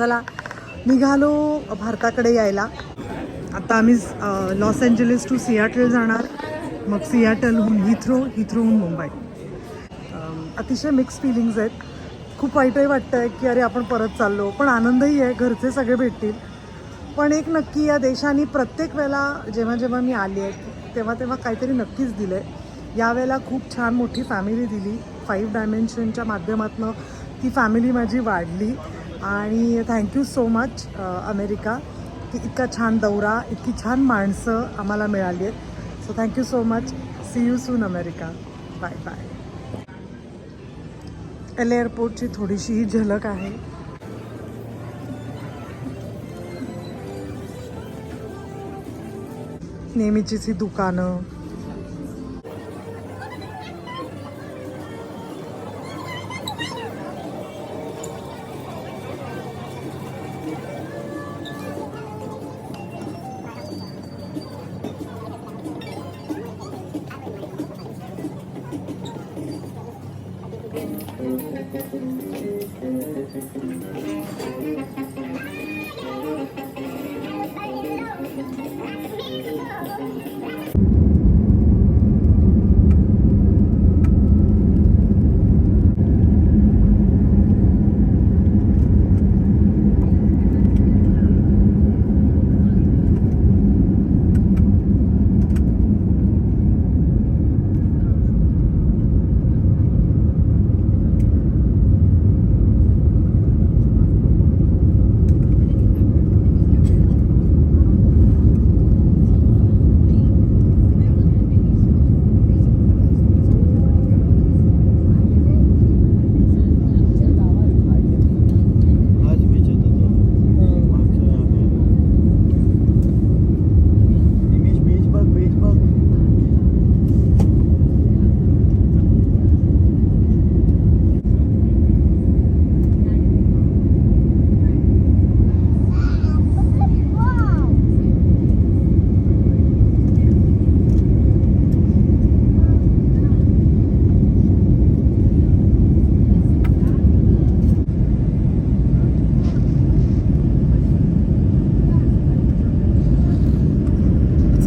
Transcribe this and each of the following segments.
चला निघालो भारताकडे यायला. आता आम्ही लॉस एंजलिस टू सियाटल जाणार. मग सियाटलहून हिथ्रो हिथ्रोहून मुंबई. अतिशय मिक्स फिलिंग्ज आहेत. खूप वाईटही वाटतं आहे की अरे आपण परत चाललो. पण आनंदही आहे घरचे सगळे भेटतील. पण एक नक्की या देशाने प्रत्येक वेळेला जेव्हा जेव्हा मी आली आहे तेव्हा तेव्हा काहीतरी नक्कीच दिलं आहे यावेळेला खूप छान मोठी फॅमिली दिली. फाईव्ह डायमेन्शनच्या माध्यमातून ती फॅमिली माझी वाढली. आणि थँक्यू सो मच अमेरिका की इतका छान दौरा इतकी छान माणसं आम्हाला मिळाली आहेत. So thank you so much see you soon America. Bye bye L एअरपोर्टची थोडीशी ही झलक आहे. नेहमीचीच ही दुकानं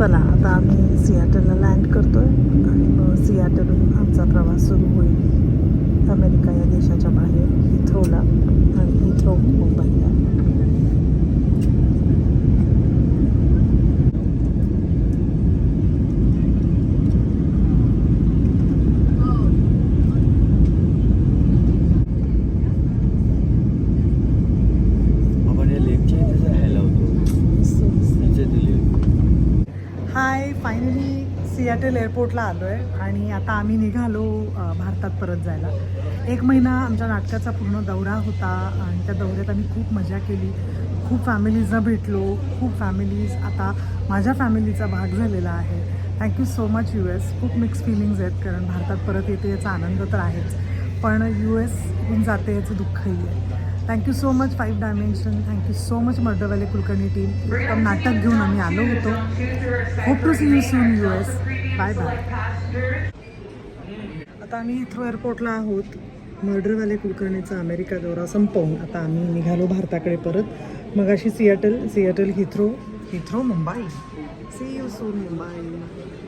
चला आता आम्ही सियाटलला लँड करतोय आणि मग सियाटलहून आमचा प्रवास सुरू होईल. अमेरिका या देशाच्या बाहेर हिथ्रोला आणि हिथ्रो मुंबई आपण या लेकच्या इथे जायला होतो इथे दिली हाय फायनली सियाटेल एअरपोर्टला आलो आहे आणि आता आम्ही निघालो भारतात परत जायला. एक महिना आमच्या नाटकाचा पूर्ण दौरा होता आणि त्या दौऱ्यात आम्ही खूप मजा केली. खूप फॅमिलीजना भेटलो. खूप फॅमिलीज आता माझ्या फॅमिलीचा भाग झालेला आहे. Thank you so much U S खूप मिक्स फिलिंग्ज आहेत कारण भारतात परत येते याचा आनंद तर आहेच. पण यू एसहून जाते याचं दुःखही आहे. Thank you so much five dimension thank you so much मर्दवाले Kulkarni team एकदम नाटक घेऊन आम्ही आलो होतो hope to see you soon U S bye bye आता आम्ही इथं एअरपोर्टला आहोत मर्डरवाले कुलकर्णीचा अमेरिका दौरा संपवून आता आम्ही निघालो भारताकडे परत मग अशी Seattle Seattle Heathrow Heathrow Mumbai see you soon Mumbai